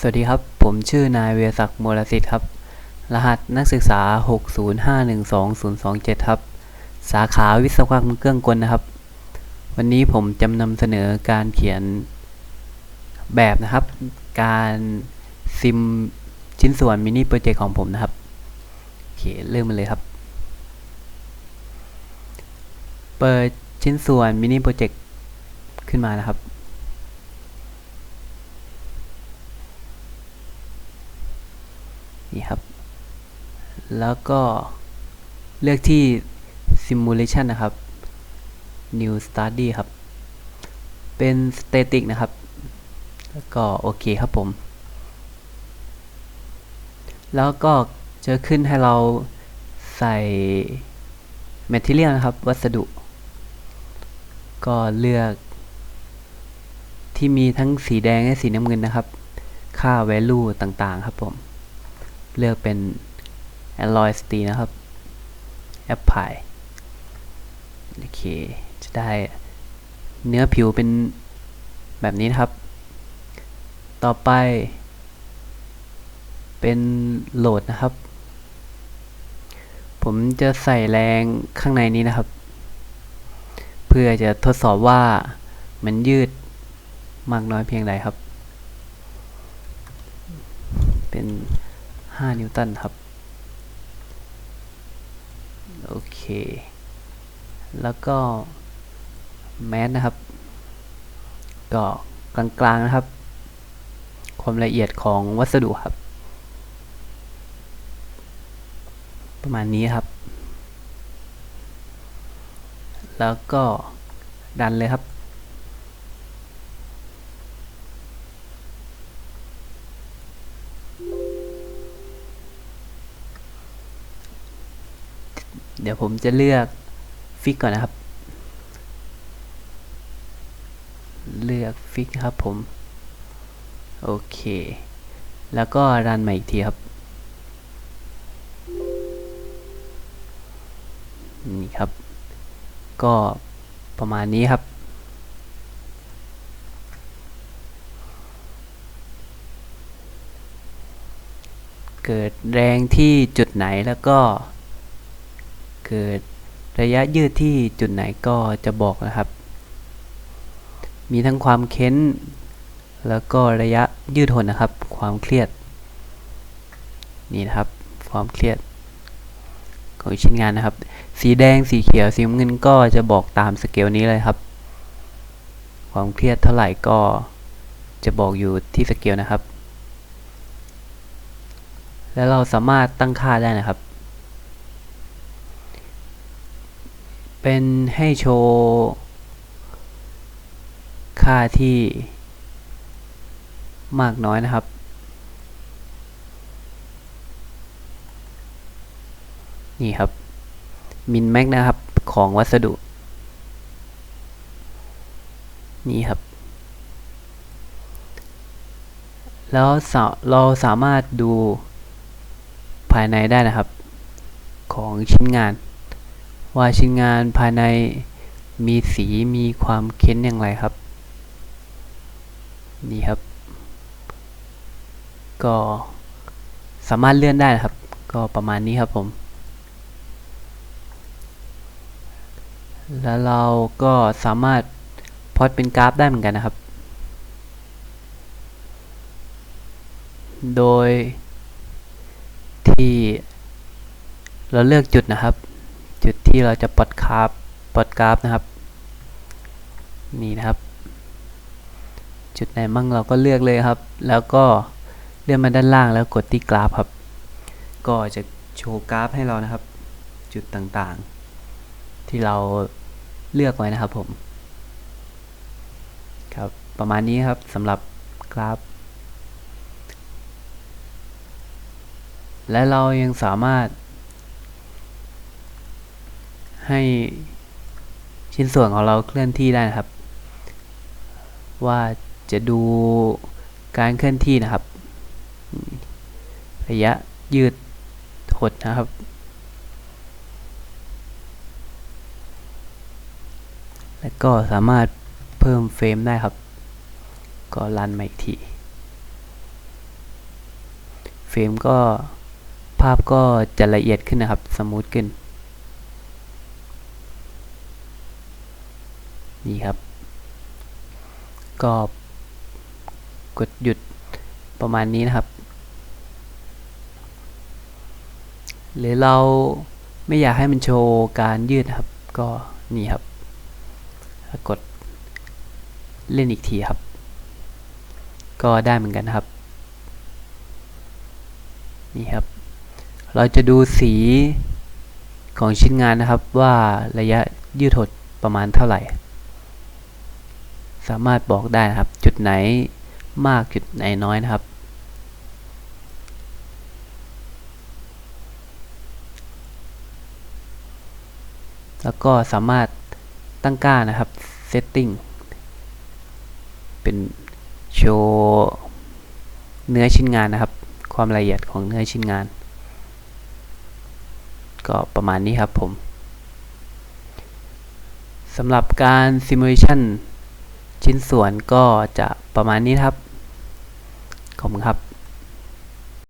สวัสดีครับ ผมชื่อนายเวียศักดิ์มลสิทธิ์ครับ รหัสนักศึกษา 605120027 ครับ สาขาวิศวกรรมเครื่องกลนะครับ วันนี้ผมจะนำเสนอการเขียนแบบนะครับ การซิมชิ้นส่วนมินิโปรเจกต์ของผมนะครับ โอเค เริ่มมาเลยครับ เปิดชิ้นส่วนมินิโปรเจกต์ขึ้นมานะครับ นี่ครับ แล้วก็เลือกที่ simulation นะครับ new study ครับ เป็น static นะครับ แล้วก็โอเคครับผม แล้วก็จะขึ้นให้เราใส่ material นะครับ วัสดุ ก็เลือกที่มีทั้งสีแดงและสีน้ำเงินนะครับ ค่า value ต่างๆ ครับผม เลือกเป็น alloy steel นะครับ apply โอเค จะได้เนื้อผิวเป็นแบบนี้นะครับ ต่อไป เป็นโหลดนะครับ ผมจะใส่แรงข้างในนี้นะครับ เพื่อจะทดสอบว่ามันยืดมากน้อยเพียงใดครับ เป็น 5 นิวตันครับ โอเค แล้วก็แมสนะครับ ก็กลางๆนะครับ ความละเอียดของวัสดุครับ ประมาณนี้ครับ แล้วก็ดันเลยครับ เดี๋ยวผมจะเลือกฟิกก่อนนะครับ เลือกฟิกครับผม โอเค แล้วก็รันใหม่อีกทีครับ นี่ครับ ก็ประมาณนี้ครับเกิดแรงที่จุดไหนแล้วก็ เกิดระยะยืดที่จุดไหนก็จะบอกนะครับ มีทั้งความเค้น แล้วก็ระยะยืดหดนะครับ ความเครียด นี่นะครับ ความเครียดของชิ้นงานนะครับ สีแดง สีเขียว สีน้ำเงินก็จะบอกตามสเกลนี้เลยครับ ความเครียดเท่าไหร่ก็จะบอกอยู่ที่สเกลนะครับ แล้วเราสามารถตั้งค่าได้นะครับ เป็นให้โชว์ ค่าที่มากน้อยนะครับ นี่ครับ มินแม็กนะครับ ของวัสดุ นี่ครับ แล้วเราสามารถดูภายในได้นะครับ ของชิ้นงาน ว่าชิ้นงานภายในมีสีมีความเค้นอย่างไรครับ นี่ครับ ก็สามารถเลื่อนได้นะครับ ก็ประมาณนี้ครับผม แล้วเราก็สามารถพอดเป็นกราฟได้เหมือนกันนะครับ โดยที่เราเลือกจุดนะครับ จุดที่เราจะปลดกราฟปลดกราฟนะครับ นี่นะครับ จุดไหนมั่งเราก็เลือกเลยครับ แล้วก็เลื่อนมาด้านล่างแล้วกดที่กราฟครับ ก็จะโชว์กราฟให้เรานะครับ จุดต่างๆ ที่เราเลือกไว้นะครับผมครับประมาณนี้ครับสำหรับกราฟ และเรายังสามารถ ให้ชิ้นส่วนของเราเคลื่อนที่ได้นะครับ ว่าจะดูการเคลื่อนที่นะครับ ระยะยืดหดนะครับ และก็สามารถเพิ่มเฟรมได้ครับ ก็รันมาอีกที เฟรมก็ภาพก็จะละเอียดขึ้นนะครับ สมูทขึ้น นี่ครับ ก็กดหยุดประมาณนี้นะครับ หรือเราไม่อยากให้มันโชว์การยืดนะครับ ก็นี่ครับ กดเล่นอีกทีครับ ก็ได้เหมือนกันครับ นี่ครับ เราจะดูสีของชิ้นงานนะครับว่าระยะยืดหดประมาณเท่าไหร่ สามารถบอกได้นะครับ จุดไหนมากจุดไหนน้อยนะครับ แล้วก็สามารถตั้งค่านะครับ setting เป็นโชว์เนื้อชิ้นงานนะครับ ความละเอียดของเนื้อชิ้นงาน ก็ประมาณนี้ครับผมสำหรับการ simulation ชิ้นส่วนก็จะประมาณนี้ครับ ขอบคุณครับ